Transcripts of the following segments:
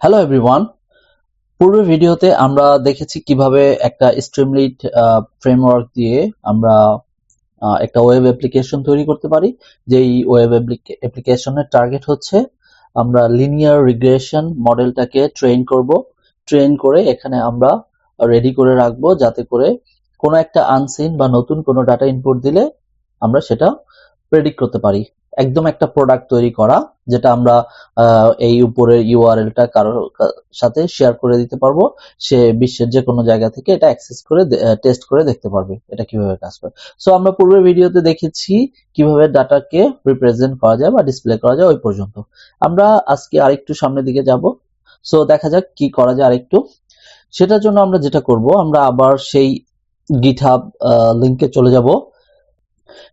Hello everyone পূর্বের ভিডিওতে আমরা দেখেছি কীভাবে একটা স্ট্রিমলিট ফ্রেমওয়ার্ক দিয়ে আমরা একটা ওয়েব অ্যাপ্লিকেশন তৈরি করতে পারি। যেই ওয়েব অ্যাপ্লিকেশনের টার্গেট হচ্ছে আমরা লিনিয়ার রিগ্রেশন মডেলটাকে ট্রেন করব। ট্রেন করে এখানে আমরা রেডি করে রাখব যাতে করে কোনো একটা আনসিন বা নতুন কোনো ডাটা ইনপুট দিলে আমরা সেটা প্রেডিক্ট করতে পারি। একদম একটা প্রোডাক্ট তৈরি করা, যেটা আমরা এই উপরের ইউআরএলটা কারোর সাথে শেয়ার করে দিতে পারব। সে বিশ্বের যে কোনো জায়গা থেকে এটা অ্যাক্সেস করে টেস্ট করে দেখতে পারবে এটা কীভাবে কাজ করে। সো আমরা পূর্বের ভিডিওতে দেখেছি কীভাবে ডাটাকে রিপ্রেজেন্ট করা যায় বা ডিসপ্লে করা যায় ওই পর্যন্ত। আমরা আজকে আরেকটু সামনের দিকে যাব। সো দেখা যাক কি করা যায় আরেকটু। সেটার জন্য আমরা যেটা করব, আমরা আবার সেই গিটহাব লিংকে চলে যাব।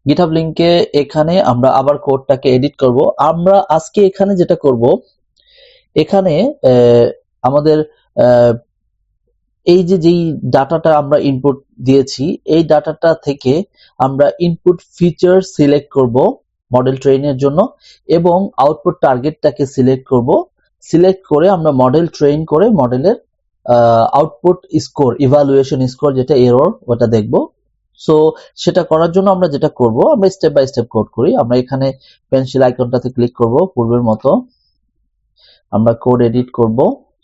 গিটহাব লিংকে এখানে আমরা আবার কোডটাকে এডিট করব। আমরা আজকে এখানে যেটা করব, এখানে আমাদের এই যে যেই ডাটাটা আমরা ইনপুট দিয়েছি, এই ডাটাটা থেকে আমরা ইনপুট ফিচার সিলেক্ট করব মডেল ট্রেনের জন্য এবং আউটপুট টার্গেটটাকে সিলেক্ট করব। সিলেক্ট করে আমরা মডেল ট্রেন করে মডেলের আউটপুট স্কোর ইভালুয়েশন স্কোর যেটা এরর ওটা দেখব। সো সেটা করার জন্য আমরা যেটা করব, আমরা স্টেপ বাই স্টেপ কোড করি। আমরা এখানে পেন্সিল আইকনটাতে ক্লিক করব, পূর্বের মতো। আমরা কোড এডিট করব।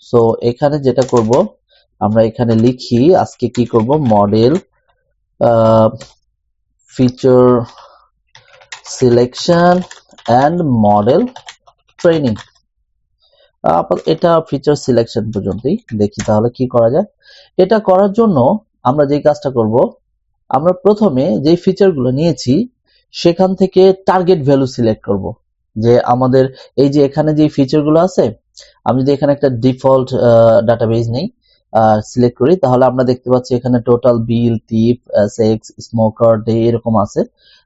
সো এখানে যেটা করব, আমরা এখানে লিখি আজকে কি করব model feature selection and model training এটা ফিচার সিলেকশন পর্যন্তই। দেখি তাহলে কি করা যায়। এটা করার জন্য আমরা যে কাজটা করব আমরা প্রথমে যে ফিচারগুলো নিয়েছি, সেখান থেকে টার্গেট ভ্যালু সিলেক্ট করব। যে আমাদের এই যে এখানে যে ফিচারগুলো আছে, আমি যদি এখানে একটা ডিফল্ট ডাটাবেজ নেই সিলেক্ট করি, তাহলে আমরা দেখতে পাচ্ছি এখানে total bill tip sex smoker day এরকম আছে।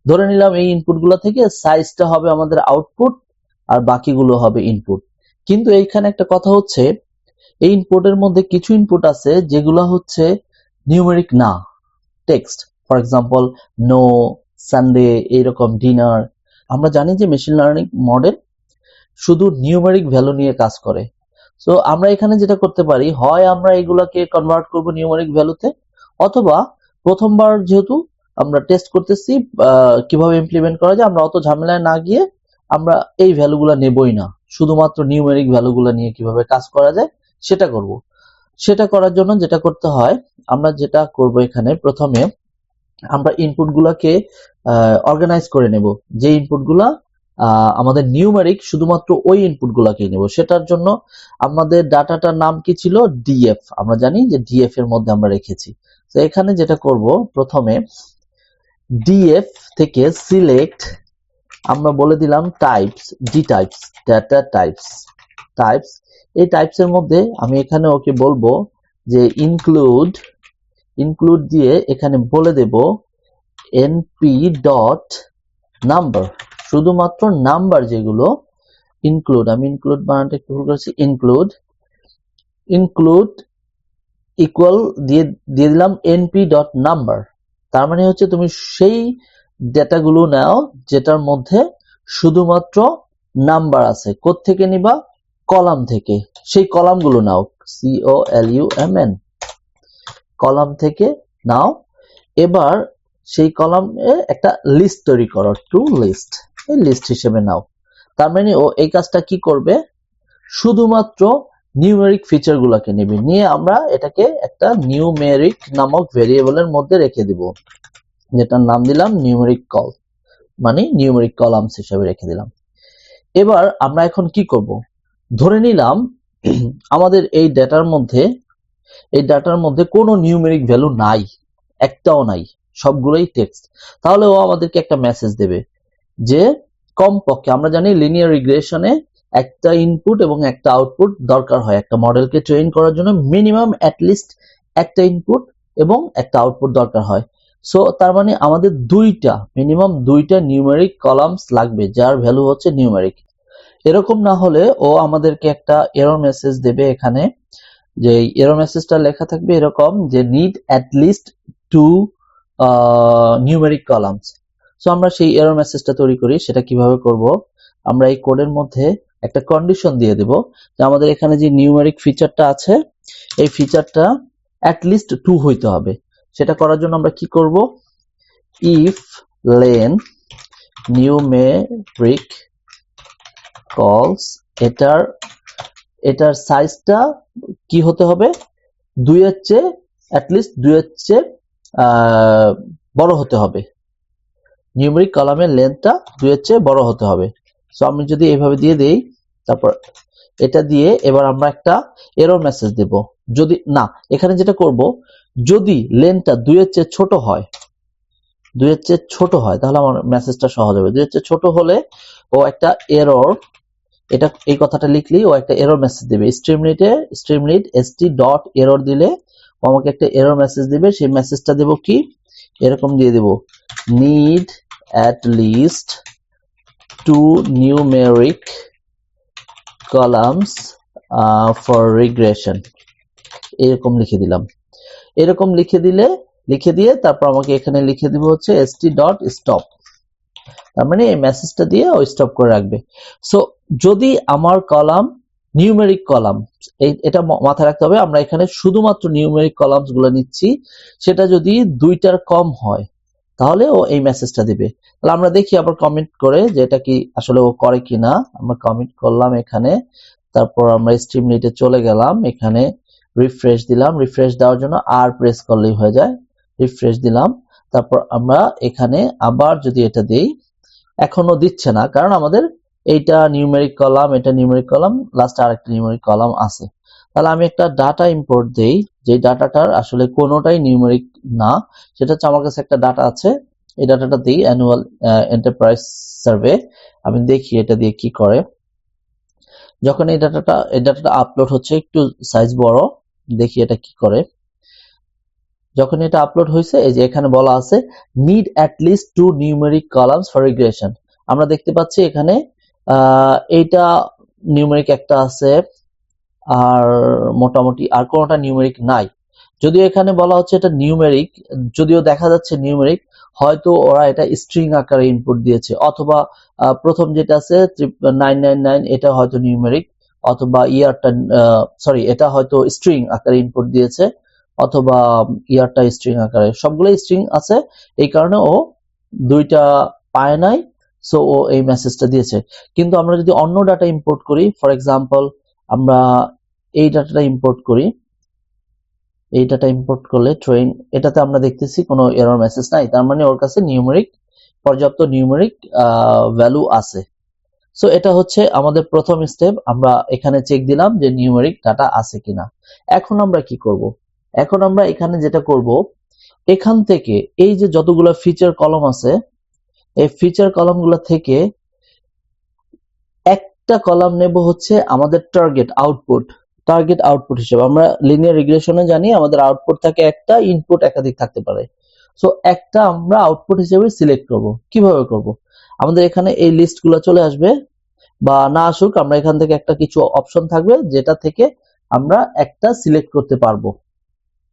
ধরে নিলাম এই ইনপুটগুলো থেকে সাইজটা হবে আমাদের আউটপুট আর বাকিগুলো হবে ইনপুট কিন্তু এইখানে একটা কথা হচ্ছে, এই ইনপুটের মধ্যে কিছু ইনপুট আছে যেগুলো হচ্ছে নিউমেরিক না text for example no Sunday এইরকম ডিনার আমরা জানি যে মেশিন লার্নিং মডেল শুধু নিউমেরিক ভ্যালু নিয়ে কাজ করে। সো আমরা এখানে যেটা করতে পারি, হয় আমরা এগুলাকে কনভার্ট করব নিউমেরিক ভ্যালুতে অথবা প্রথমবার যেহেতু আমরা টেস্ট করতেছি কীভাবে ইমপ্লিমেন্ট করা যায়, আমরা অত ঝামেলায় না গিয়ে আমরা এই ভ্যালুগুলো নেবই না। শুধুমাত্র নিউমেরিক ভ্যালুগুলো নিয়ে কীভাবে কাজ করা যায়, সেটা করব। সেটা করার জন্য যেটা করতে হয়, আমরা যেটা করব এখানে প্রথমে আমরা ইনপুট গুলাকে অর্গানাইজ করে নেব। যে ইনপুটগুলা আমাদের নিউমারিক শুধুমাত্র ওই ইনপুট গুলাকে নেব। সেটার জন্য আমাদের ডাটাটার নাম কি ছিল? ডিএফ আমরা জানি যে ডিএফ এর মধ্যে আমরা রেখেছি। তো এখানে যেটা করব, প্রথমে ডিএফ থেকে সিলেক্ট আমরা বলে দিলাম types D types data types types এই টাইপস এর মধ্যে আমি এখানে ওকে বলব যে ইনক্লুড ইনক্লুড দিয়ে এখানে বলে দেব এনপি ডট নাম্বার শুধুমাত্র নাম্বার যেগুলো ইনক্লুড আমি ইনক্লুড বানানটা একটু ভুল করেছি ইনক্লুড ইনক্লুড ইকুয়াল দিয়ে দিয়ে দিলাম এনপি ডট নাম্বার তার মানে হচ্ছে তুমি সেই ডেটাগুলো নাও যেটার মধ্যে শুধুমাত্র নাম্বার আছে। থেকে নিবা? কলাম থেকে। সেই কলামগুলো নাও C O L U M N column থেকে নাও। এবার সেই কলামে একটা লিস্ট তৈরি করো টু লিস্ট লিস্ট হিসেবে নাও। তার মানে ও এই কাজটা কি করবে? শুধুমাত্র নিউমেরিক ফিচার গুলাকে নেবে। নিয়ে আমরা এটাকে একটা নিউমেরিক নামক ভেরিয়েবলের মধ্যে রেখে দিব। যেটার নাম দিলাম নিউমেরিক কল মানে নিউমেরিক কলামস হিসেবে রেখে দিলাম। এবার আমরা এখন কি করব? ধরে নিলাম, আমাদের এই ডেটার মধ্যে এই ডাটার মধ্যে কোনো নিউমেরিক ভ্যালু নাই, একটাও নাই, সবগুলোই টেক্সট তাহলে ও আমাদেরকে একটা মেসেজ দেবে যে, কমপক্ষে আমরা জানি লিনিয়ার রিগ্রেশনে একটা ইনপুট এবং একটা আউটপুট দরকার হয়। একটা মডেলকে ট্রেন করার জন্য মিনিমাম অ্যাটলিস্ট একটা ইনপুট এবং একটা আউটপুট দরকার হয়। সো তার মানে আমাদের দুইটা মিনিমাম দুইটা নিউমেরিক কলামস লাগবে, যার ভ্যালু হচ্ছে নিউমেরিক এরকম না হলে ও আমাদেরকে একটা এরর মেসেজ দেবে এখানে। যে এরর মেসেজটা লেখা থাকবে এরকম যে need at least two numeric columns so আমরা সেই এরর মেসেজটা তৈরি করি, সেটা কীভাবে করব? আমরা এই কোডের মধ্যে একটা কন্ডিশন দিয়ে দেব যে আমাদের এখানে যে নিউমেরিক ফিচারটা আছে, এই ফিচারটা লিস্ট টু হইতে হবে। সেটা করার জন্য আমরা কি করব? ইফ লেন নিউমেরিক কলস এটার এটার সাইজটা কি হতে হবে? দুইয়ের চেয়ে অ্যাটলিস্ট দুইয়ের চেয়ে বড় হতে হবে। নিউমেরিক কলামের লেন্থটা দুইয়ের চেয়ে বড় হতে হবে। সো আমি যদি এইভাবে দিয়ে দেই, তারপর এটা দিয়ে এবার আমরা একটা এরর মেসেজ দেব। যদি, না, এখানে যেটা করব, যদি লেন্থটা দুইয়ের চেয়ে ছোট হয় দুইয়ের চেয়ে ছোট হয়, তাহলে আমার মেসেজটা সহজ হবে। দুইয়ের চেয়ে ছোট হলে ও একটা এরর এটা, এই কথাটা লিখলেই ও একটা এরর মেসেজ দিবে। স্ট্রিমলিটে স্ট্রিমলিট এসটি ডট এরর দিলে ও আমাকে একটা এরর মেসেজ দিবে। সেই মেসেজটা দেব কি? এরকম দিয়ে দেব। Need at least two numeric columns for regression এরকম লিখে দিলাম। এরকম লিখে দিলে, লিখে দিয়ে তারপর আমাকে এখানে লিখে দিব হচ্ছে st ডট স্টপ তার মানে এই মেসেজটা দিয়ে ও স্টপ করে রাখবে। সো যদি আমার কলাম নিউমেরিক কলাম এটা মাথায় রাখতে হবে, আমরা এখানে শুধুমাত্র নিউমেরিক কলামসগুলো নিচ্ছি, সেটা যদি দুইটার কম হয়, তাহলে ও এই মেসেজটা দিবে। তাহলে আমরা দেখি, আবার কমেন্ট করে যে এটা কি আসলে ও করে কিনা। আমরা কমেন্ট করলাম এখানে, তারপর আমরা স্ট্রিম নিটে চলে গেলাম, এখানে রিফ্রেশ দিলাম। রিফ্রেশ দেওয়ার জন্য আর প্রেস করলেই হয়ে যায়। রিফ্রেশ দিলাম। তারপর আমরা এখানে আবার যদি এটা দেই এখনও দিচ্ছে না। কারণ আমাদের এইটা নিউমেরিক কলাম এটা নিউমেরিক কলাম লাস্টে আরেকটা নিউমেরিক কলাম আছে। তাহলে আমি একটা ডাটা ইম্পোর্ট দেই। যে ডাটাটার আসলে কোনোটাই নিউমেরিক না, সেটা হচ্ছে আমার কাছে একটা ডাটা আছে। এই ডাটাটা দিই অ্যানুয়াল এন্টারপ্রাইজ সার্ভে আমি দেখি এটা দিয়ে কি করে। যখন এই ডাটাটা এই ডাটাটা আপলোড হচ্ছে, একটু সাইজ বড়, দেখি এটা কি করে। যখন এটা আপলোড হয়েছে, এই যে এখানে বলা আছে need at least two numeric columns for regression আমরা দেখতে পাচ্ছি এখানে এইটা নিউমেরিক একটা আছে, আর মোটামুটি আর কোনোটা নিউমেরিক নাই। যদিও এখানে বলা হচ্ছে এটা নিউমেরিক যদিও দেখা যাচ্ছে নিউমেরিক হয়তো ওরা এটা স্ট্রিং আকারে ইনপুট দিয়েছে, অথবা প্রথম যেটা আছে নাইন নাইন নাইন এটা হয়তো নিউমেরিক অথবা ইয়ারটা সরি এটা হয়তো স্ট্রিং আকারে ইনপুট দিয়েছে। অথবা ইয়ারটা স্ট্রিং আকারে, সবগুলোই স্ট্রিং আছে, এই কারণে ও দুইটা পায় নাই সো ও এই মেসেজটা দিয়েছে। কিন্তু আমরা যদি অন্য ডাটা ইম্পোর্ট করি ফর এক্সাম্পল আমরা এই ডাটাটা ইম্পোর্ট করি, এই ডাটা ইম্পোর্ট করলে ট্রেন এটাতে আমরা দেখতেছি কোনো এরর মেসেজ নাই, তার মানে ওর কাছে নিউমেরিক পর্যাপ্ত নিউমেরিক ভ্যালু আছে। সো এটা হচ্ছে আমাদের প্রথম স্টেপ আমরা এখানে চেক দিলাম যে নিউমেরিক ডাটা আছে কিনা। এখন আমরা কি করব? এখন আমরা এখানে যেটা করব, এখান থেকে এই যে যতগুলো ফিচার কলম আছে, এই ফিচার কলমগুলো থেকে একটা কলাম নেব হচ্ছে আমাদের টার্গেট আউটপুট টার্গেট আউটপুট হিসেবে। আমরা লিনিয়ার রিগ্রেশনে জানি আমাদের আউটপুট থাকে একটা ইনপুট একাধিক থাকতে পারে। সো একটা আমরা আউটপুট হিসেবে সিলেক্ট করব। কীভাবে করব? আমাদের এখানে এই লিস্টগুলো চলে আসবে, বা না আসুক, আমরা এখান থেকে একটা কিছু অপশন থাকবে, যেটা থেকে আমরা একটা সিলেক্ট করতে পারব।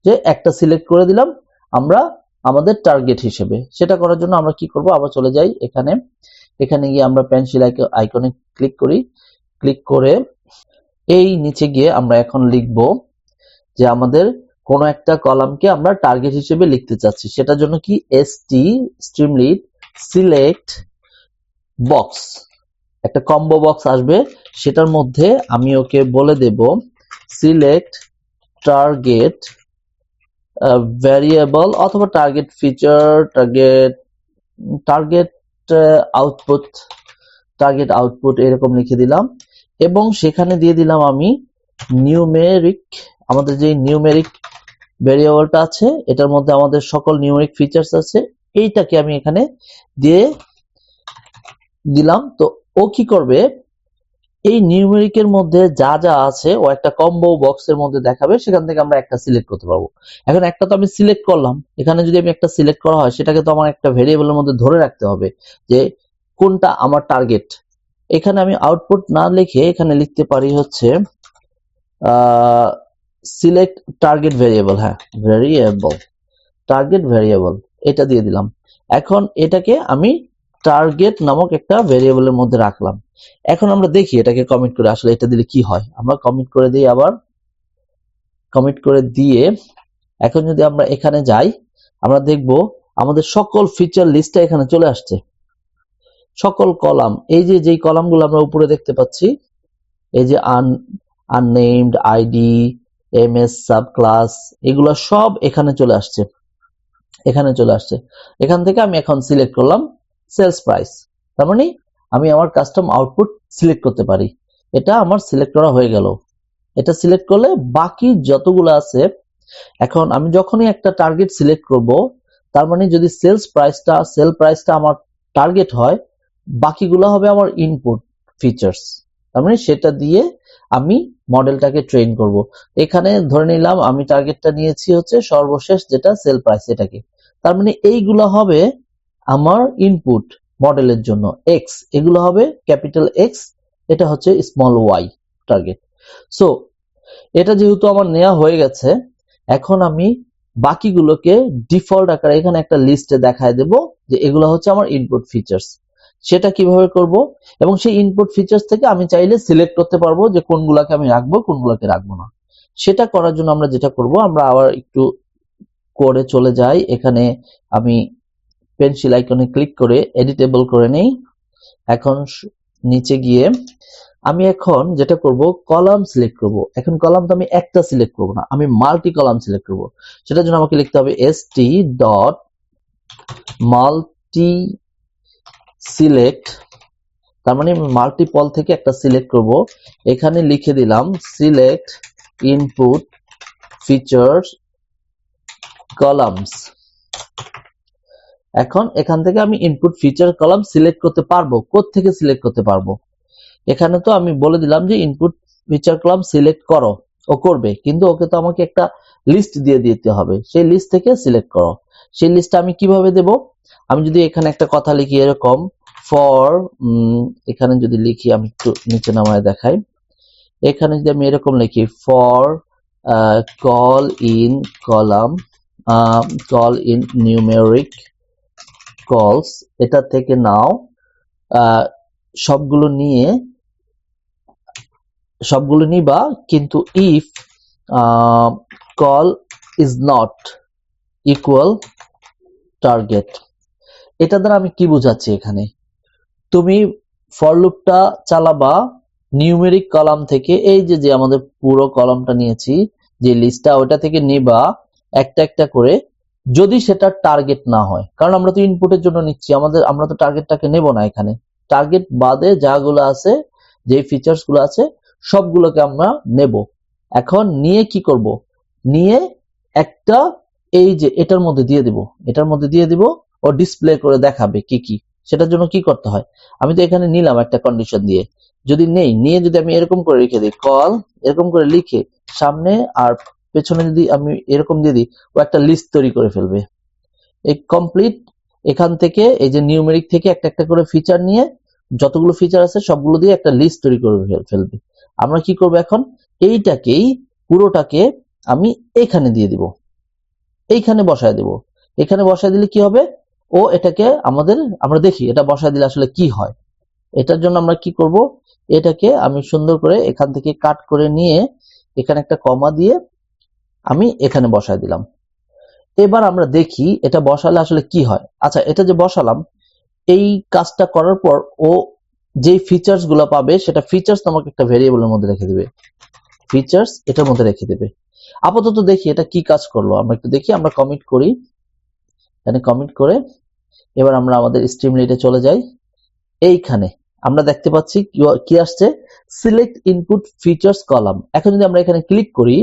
যে একটা সিলেক্ট করে দিলাম, আমরা আমাদের টার্গেট হিসেবে। সেটা করার জন্য আমরা কি করব? আবার চলে যাই এখানে। এখানে গিয়ে আমরা পেন্সিল আইকনে ক্লিক করি। ক্লিক করে এই নিচে গিয়ে আমরা এখন লিখব যে আমাদের কোন একটা কলামকে আমরা টার্গেট হিসেবে লিখতে চাচ্ছি। সেটার জন্য কি? S T Streamlit select box একটা কম্বো বক্স আসবে। সেটার মধ্যে আমি ওকে বলে দেব সিলেক্ট টার্গেট ভ্যারিয়েবল অথবা target feature target target output target output এরকম লিখে দিলাম। এবং সেখানে দিয়ে দিলাম আমি নিউমেরিক আমাদের যে নিউমেরিক ভেরিয়েবলটা আছে, এটার মধ্যে আমাদের সকল নিউমেরিক ফিচার্স আছে, এইটাকে আমি এখানে দিয়ে দিলাম। তো ও কি করবে? এই নিউমেরিকের মধ্যে যা যা আছে ও একটা কম্বো বক্সের মধ্যে দেখাবে, সেখান থেকে আমরা একটা সিলেক্ট করতে পারব। এখন একটা তো আমি সিলেক্ট করলাম। এখানে যদি আমি একটা সিলেক্ট করা হয়, সেটাকে তো আমার একটা ভেরিয়েবলের মধ্যে ধরে রাখতে হবে যে কোনটা আমার টার্গেট এখানে আমি আউটপুট না লিখে এখানে লিখতে পারি হচ্ছে সিলেক্ট টার্গেট ভেরিয়েবল হ্যাঁ ভেরিয়েবল টার্গেট ভেরিয়েবল এটা দিয়ে দিলাম। এখন এটাকে আমি টার্গেট নামক একটা ভেরিয়েবলের মধ্যে রাখলাম। এখন আমরা দেখি এটাকে কমিট করে আসলে এটা দিলে কি হয়। আমরা কমিট করে দিই আবার কমিট করে দিয়ে এখন যদি আমরা এখানে যাই, আমরা দেখব আমাদের সকল ফিচার লিস্টটা এখানে চলে আসছে। সকল কলাম এই যে, যেই কলামগুলো আমরা উপরে দেখতে পাচ্ছি, এই যে un unnamed ID M S sub class এগুলো সব এখানে চলে আসছে। এখানে চলে আসছে। এখান থেকে আমি এখন সিলেক্ট করলাম সেলস প্রাইস তার মানে আমি আমার কাস্টম আউটপুট সিলেক্ট করতে পারি। এটা আমার সিলেক্ট করা হয়ে গেল। এটা সিলেক্ট করলে বাকি যতগুলো আছে, এখন আমি যখনই একটা টার্গেট সিলেক্ট করব, তার মানে যদি সেলস প্রাইসটা সেল প্রাইসটা আমার টার্গেট হয়, বাকিগুলো হবে আমার ইনপুট ফিচার্স তার মানে সেটা দিয়ে আমি মডেলটাকে ট্রেন করব। এখানে ধরে নিলাম আমি টার্গেটটা নিয়েছি হচ্ছে সর্বশেষ যেটা সেল প্রাইস এটাকে। তার মানে এইগুলো হবে আমার ইনপুট মডেলের জন্য এক্স এগুলো হবে ক্যাপিটাল এক্স এটা হচ্ছে স্মল ওয়াই টার্গেট সো এটা যেহেতু আমার নেওয়া হয়ে গেছে, এখন আমি বাকিগুলোকে ডিফল্ট আকারে এখানে একটা লিস্টে দেখায় দেব যে এগুলো হচ্ছে আমার ইনপুট ফিচার্স সেটা কীভাবে করব? এবং সেই ইনপুট ফিচার্স থেকে আমি চাইলে সিলেক্ট করতে পারব যে কোনগুলাকে আমি রাখব, কোনগুলোকে রাখব না। সেটা করার জন্য আমরা যেটা করব, আমরা আবার একটু করে চলে যাই। এখানে আমি পেন্সিল আইকনে ক্লিক করে এডিটেবল করে নেই। এখন নিচে গিয়ে আমি এখন যেটা করব কলাম সিলেক্ট করব। এখন কলাম তো আমি একটা সিলেক্ট করব না, আমি মাল্টি কলাম সিলেক্ট করব। সেটার জন্য আমাকে লিখতে হবে S T dot multi select তার মানে মাল্টিপল থেকে একটা সিলেক্ট করব। এখানে লিখে দিলাম সিলেক্ট ইনপুট ফিচার্স কলামস এখন এখান থেকে আমি ইনপুট ফিচার কলাম সিলেক্ট করতে পারব। কোথ থেকে সিলেক্ট করতে পারব? এখানে তো আমি বলে দিলাম যে ইনপুট ফিচার কলাম সিলেক্ট করো ও করবে। কিন্তু ওকে তো আমাকে একটা লিস্ট দিয়ে দিতে হবে। সেই লিস্ট থেকে সিলেক্ট করো। সেই লিস্টটা আমি কীভাবে দেব? আমি যদি এখানে একটা কথা লিখি এরকম ফর এখানে যদি লিখি আমি একটু নিচে নামায় দেখাই। এখানে যদি আমি এরকম লিখি for col in column col in numeric cols এটা থেকে নাও সবগুলো নিয়ে, সবগুলো নিবা, কিন্তু if col is not equal target এটা দ্বারা আমি কি বোঝাচ্ছি এখানে? তুমি ফর লুপটা চালাবা নিউমেরিক কলাম থেকে, এই যে যে আমাদের পুরো কলামটা নিয়েছি, যে লিস্টটা ওটা থেকে নিবা, একটা একটা করে যদি সেটা টার্গেট না হয়, কারণ আমরা তো ইনপুটের জন্য নিচ্ছি, আমাদের, আমরা তো টার্গেটটাকে নেব না এখানে। টার্গেট বাদে যাগুলো আছে যে ফিচার্সগুলো আছে, সবগুলোকে আমরা নেব। এখন নিয়ে কি করব? নিয়ে একটা এই যে, এটার মধ্যে দিয়ে দিব। এটার মধ্যে দিয়ে দিব, ও ডিসপ্লে করে দেখাবে কি কি। সেটার জন্য কি করতে হয়? আমি তো এখানে নিলাম একটা কন্ডিশন দিয়ে। যদি নেই, নিয়ে যদি আমি এরকম করে রেখে দিই কল এরকম করে লিখে, সামনে আর পেছনে যদি আমি এরকম দিয়ে দিই, ও একটা লিস্ট তৈরি করে ফেলবে। এই কমপ্লিট এখান থেকে, এই যে নিউমেরিক থেকে একটা একটা করে ফিচার নিয়ে, যতগুলো ফিচার আছে, সবগুলো দিয়ে একটা লিস্ট তৈরি করে ফেলবে। আমরা কি করব এখন? এইটাকেই, পুরোটাকে আমি এখানে দিয়ে দিব। এইখানে বসায় দেব। এখানে বসায় দিলে কি হবে? ও এটাকে আমাদের, আমরা দেখি, এটা বসায় দিলে আসলে কি হয়? এটার জন্য আমরা কি করব? এটাকে আমি সুন্দর করে এখান থেকে কাট করে নিয়ে, এখানে একটা কমা দিয়ে আমি এখানে বসায় দিলাম। এবার আমরা দেখি এটা বসালে আসলে কি হয়। আচ্ছা এটা যে বসালাম, এই কাজটা করার পর ও যে ফিচার্সগুলো পাবে, সেটা ফিচার্স নামক একটা ভেরিয়েবলের মধ্যে রেখে দিবে। ফিচার্স এটার মধ্যে রেখে দেবে। আপাতত দেখি এটা কি কাজ করল। আমরা একটু দেখি, আমরা কমিট করি। এখানে কমিট করে এবার আমরা আমাদের স্ট্রিম লিটে চলে যাই। এইখানে আমরা দেখতে পাচ্ছি কি আসছে? সিলেক্ট ইনপুট ফিচার্স কলাম এখন যদি আমরা এখানে ক্লিক করি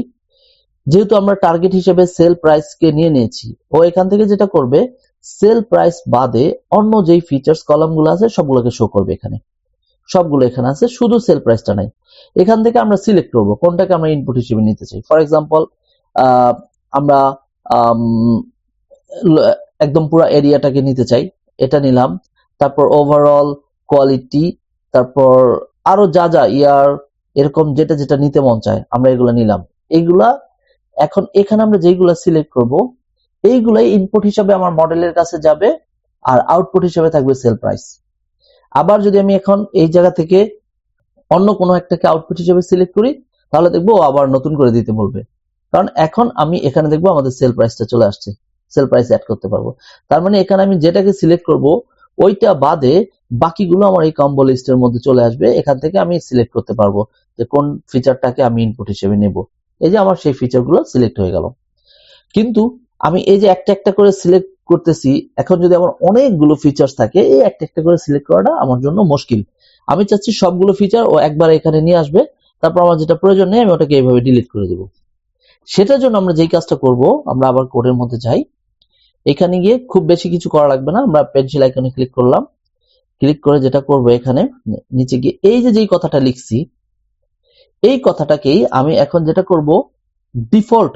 যেহেতু আমরা টার্গেট হিসেবে সেল প্রাইসকে নিয়ে নিয়েছি ও এখান থেকে যেটা করবে সেল প্রাইস বাদে অন্য যেই ফিচার্স কলামগুলো আছে সবগুলোকে শো করবে এখানে। সবগুলো এখানে আছে শুধু সেল প্রাইসটা নাই। এখান থেকে আমরা সিলেক্ট করব কোনটাকে আমরা ইনপুট হিসেবে নিতে চাই। ফর এক্সাম্পল আমরা আম, একদম পুরো এরিয়াটাকে নিতে চাই এটা নিলাম। তারপর ওভারঅল কোয়ালিটি তারপর আরও যা যা ইয়ার এরকম যেটা যেটা নিতে মন চায় আমরা এগুলো নিলাম। এইগুলা এখন এখানে আমরা যেগুলো সিলেক্ট করব, এইগুলাই ইনপুট হিসাবে আমার মডেলের কাছে যাবে আর আউটপুট হিসেবে থাকবে সেল প্রাইস আবার যদি আমি এখন এই জায়গা থেকে অন্য কোনো একটাকে আউটপুট হিসেবে সিলেক্ট করি, তাহলে দেখব আবার নতুন করে দিতে বলবে। কারণ এখন আমি এখানে দেখব আমাদের সেল প্রাইসটা চলে আসছে সেল প্রাইস অ্যাড করতে পারব। তার মানে এখানে আমি যেটাকে সিলেক্ট করব, ওইটা বাদে বাকিগুলো আমার এই কম্বো লিস্টের মধ্যে চলে আসবে, এখান থেকে আমি সিলেক্ট করতে পারব যে কোন ফিচারটাকে আমি ইনপুট হিসেবে নেব। এই যে আমার সেই ফিচারগুলো সিলেক্ট হয়ে গেল। কিন্তু আমি এই যে একটা একটা করে সিলেক্ট করতেছি, এখন যদি আমার অনেকগুলো ফিচার্স থাকে, এই একটা একটা করে সিলেক্ট করাটা আমার জন্য মুশকিল। আমি চাচ্ছি সবগুলো ফিচার ও একবার এখানে নিয়ে আসবে, তারপর আমার যেটা প্রয়োজন নেই, আমি ওটাকে এইভাবে ডিলিট করে দেব। সেটার জন্য আমরা যেই কাজটা করব, আমরা আবার কোডের মধ্যে যাই। এখানে গিয়ে খুব বেশি কিছু করা লাগবে না, আমরা পেন্সিল আইকনে ক্লিক করলাম। ক্লিক করে যেটা করব এখানে, নিচে গিয়ে এই যে যেই কথাটা লিখছি এই কথাটাকেই আমি এখন যেটা করব ডিফল্ট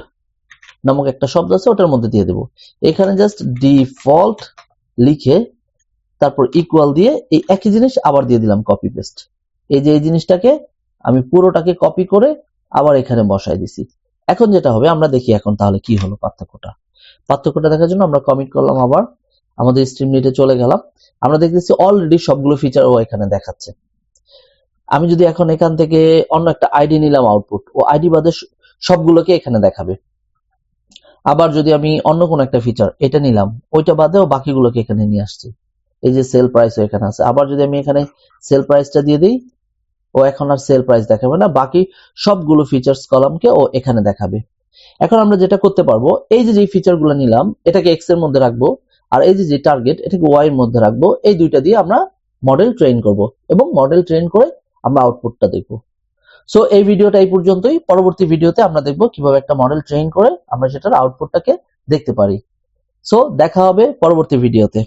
নামক একটা শব্দ আছে, ওটার মধ্যে দিয়ে দেব। এখানে জাস্ট ডিফল্ট লিখে তারপর ইকুয়াল দিয়ে এই একই জিনিস আবার দিয়ে দিলাম কপি পেস্ট এই যে এই জিনিসটাকে আমি পুরোটাকে কপি করে আবার এখানে বসাই দিছি। এখন যেটা হবে, আমরা দেখি এখন তাহলে কি হলো পার্থক্যটা। পার্থক্যটা দেখার জন্য আমরা কমিট করলাম আবার, আমাদের স্ট্রিম নিটে চলে গেলাম। আমরা দেখতেছি অলরেডি সবগুলো ফিচার ও এখানে দেখাচ্ছে। আমি যদি এখন এখান থেকে অন্য একটা আইডি নিলাম আউটপুট ও আইডি বাদে সবগুলোকে এখানে দেখাবে। আবার যদি আমি অন্য কোনো একটা ফিচার এটা নিলাম, ওইটা বাদেও বাকিগুলোকে এখানে নিয়ে আসছি। এই যে সেল প্রাইস এখানে আছে। আবার যদি আমি এখানে সেল প্রাইসটা দিয়ে দিই, ও এখন আর সেল প্রাইস দেখাবে না। বাকি সবগুলো ফিচার্স কলামকে ও এখানে দেখাবে। এখন আমরা যেটা করতে পারব, এই যে যে ফিচারগুলো নিলাম, এটাকে এক্সের মধ্যে রাখব, আর এই যে যে টার্গেট এটাকে ওয়াই এর মধ্যে রাখব, এই দুইটা দিয়ে আমরা মডেল ট্রেন করব। এবং মডেল ট্রেন করে আমরা আউটপুটটা দেখব। সো এই ভিডিওটা এই পর্যন্তই। পরবর্তী ভিডিওতে আমরা দেখব কীভাবে একটা মডেল ট্রেন করে আমরা সেটার আউটপুটটাকে দেখতে পারি। সো দেখা হবে পরবর্তী ভিডিওতে